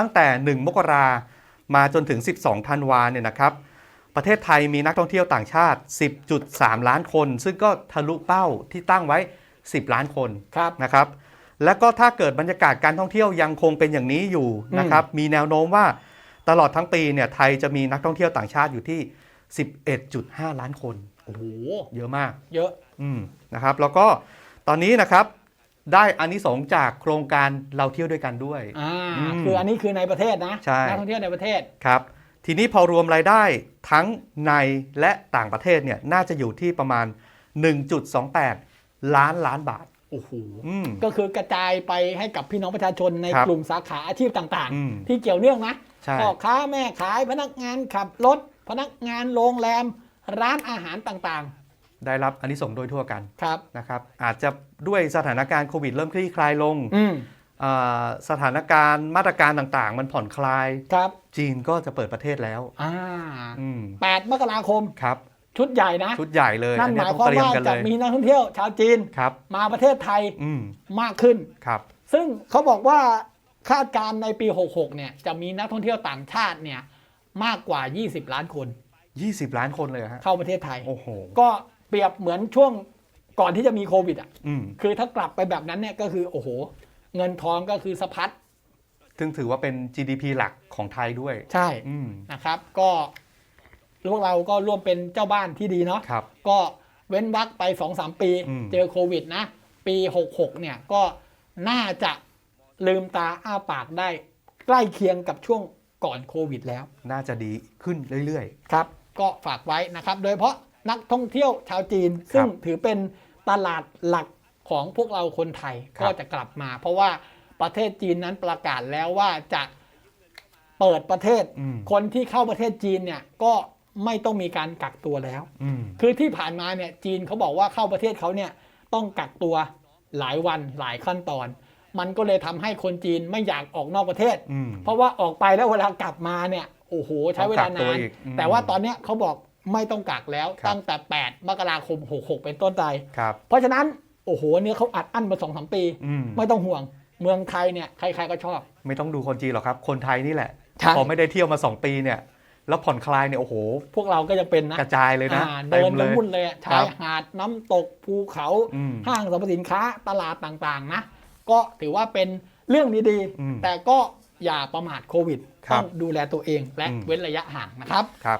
ตั้งแต่ 1 มกรามาจนถึง 12 ธันวาเนี่ยนะครับประเทศไทยมีนักท่องเที่ยวต่างชาติ 10.3 ล้านคน ซึ่งก็ทะลุเป้าที่ตั้งไว้ 10 ล้านคนครับนะครับ แล้วก็ถ้าเกิดบรรยากาศการท่องเที่ยวยังคงเป็นอย่างนี้อยู่นะครับ มีแนวโน้มว่าตลอดทั้งปีเนี่ยไทยจะมีนักท่องเที่ยวต่างชาติอยู่ที่ 11.5 ล้านคน โอ้โห เยอะมาก เยอะ อืมนะครับ แล้วก็ตอนนี้นะครับ ได้อานิสงส์จากโครงการเราเที่ยวด้วยกันด้วย อ่าอืมคืออันนี้คือในประเทศนะใช่ นักท่องเที่ยวในประเทศ ครับ ทีนี้พอรวมรายได้ทั้งในและต่างประเทศเนี่ยน่าจะอยู่ที่ประมาณ 1.28 ล้านล้านบาท โอ้โห อืม ก็คือกระจายไปให้กับพี่น้องประชาชนในครับกลุ่มสาขาอาชีพต่างอืม ๆ ที่เกี่ยวเนื่องนะใช่ พ่อค้าแม่ขายพนักงานขับรถ พนักงานโรงแรม ร้านอาหารต่าง ได้รับอานิสงส์โดยทั่วกันๆครับนะครับอาจจะด้วยสถานการณ์โควิดเริ่มคลี่คลายลงอืมอ่าสถานการณ์มาตรการต่างๆ มันผ่อนคลายครับจีนก็จะเปิดประเทศแล้วอ่าอืมแปดมกราคมครับ ชุดใหญ่นะ ชุดใหญ่เลยนั่อันนหเนี้ยมายต้องความเตรียมว่ากันเลจะยมีนักท่องเที่ยวชาวจีนครับมาประเทศไทยอืมมากขึ้นครับ ซึ่งเขาบอกว่าคาดการณ์ในปี 66 เนี่ยจะมีนักท่องเที่ยวต่างชาติเนี่ยมากกว่า 20 ล้านคน 20 ล้านคนเลยเหรอฮะเข้าประเทศไทยโอ้โหก็ เปรียบเหมือนช่วงก่อนที่จะมีโควิดอะอืมคือถ้ากลับไปแบบนั้นเนี่ยก็คือโอ้โห เงินทองก็คือสะพัดซึ่งถือว่าเป็น GDP หลักของไทยด้วย ใช่อืมนะครับ ก็พวกเราก็ร่วมเป็นเจ้าบ้านที่ดีเนาะ ครับ ก็เว้นวักไป 2-3 ปี อืม เจอโควิดนะ ปี 66 เนี่ยก็น่าจะลืมตาอ้าปากได้ ใกล้เคียงกับช่วงก่อนโควิดแล้ว น่าจะดีขึ้นเรื่อย ครับ ก็ฝากไว้นะครับ โดยเฉพาะ นักท่องเที่ยวชาวจีน ซึ่งถือเป็นตลาดหลักของพวกเราคนไทยครับก็จะกลับมา เพราะว่าประเทศจีนนั้นประกาศแล้วว่าจะเปิดประเทศๆอืมคนที่เข้าประเทศจีนเนี่ยก็ไม่ต้องมีการกักตัวแล้วอืมคือที่ผ่านมาเนี่ยจีนเขาบอกว่าเข้าประเทศเขาเนี่ยต้องกักตัวหลายวันหลายขั้นตอน มันก็เลยทำให้คนจีนไม่อยากออกนอกประเทศอืมเพราะว่าออกไปแล้วเวลากลับมาเนี่ยโอ้โหใช้เวลาต้องกักตันาวนอีกอืมแต่ว่าตอนเนี้ยเขาบอก ไม่ต้องกักแล้วครับ ตั้งแต่ 8 มกราคม 66 เป็นต้นไป ครับ เพราะฉะนั้น โอ้โหเนี่ยเขาอัดอั้นมาสองสามปี อืม ไม่ต้องห่วง เมืองไทยเนี่ยใครๆก็ชอบ ไม่ต้องดูคนจีนหรอกครับ คนไทยนี่แหละ ใช่ พอไม่ได้เที่ยวมา 2 ปีเนี่ย แล้วผ่อนคลายเนี่ยโอ้โห พวกเราก็จะเป็นนะกระจายเลยนะอ่าเต็เดินมกัเลนย วุ่นเลยอะครัชายบหาดน้ำตกภูเขาอืมห้างสรรพสินค้าตลาดต่างๆ นะ ก็ถือว่าเป็นเรื่องดีอืมๆแต่ก็อย่าประมาทโควิดครับต้องดูแลตัวเองและอืม เว้นระยะห่างนะครับ ครับ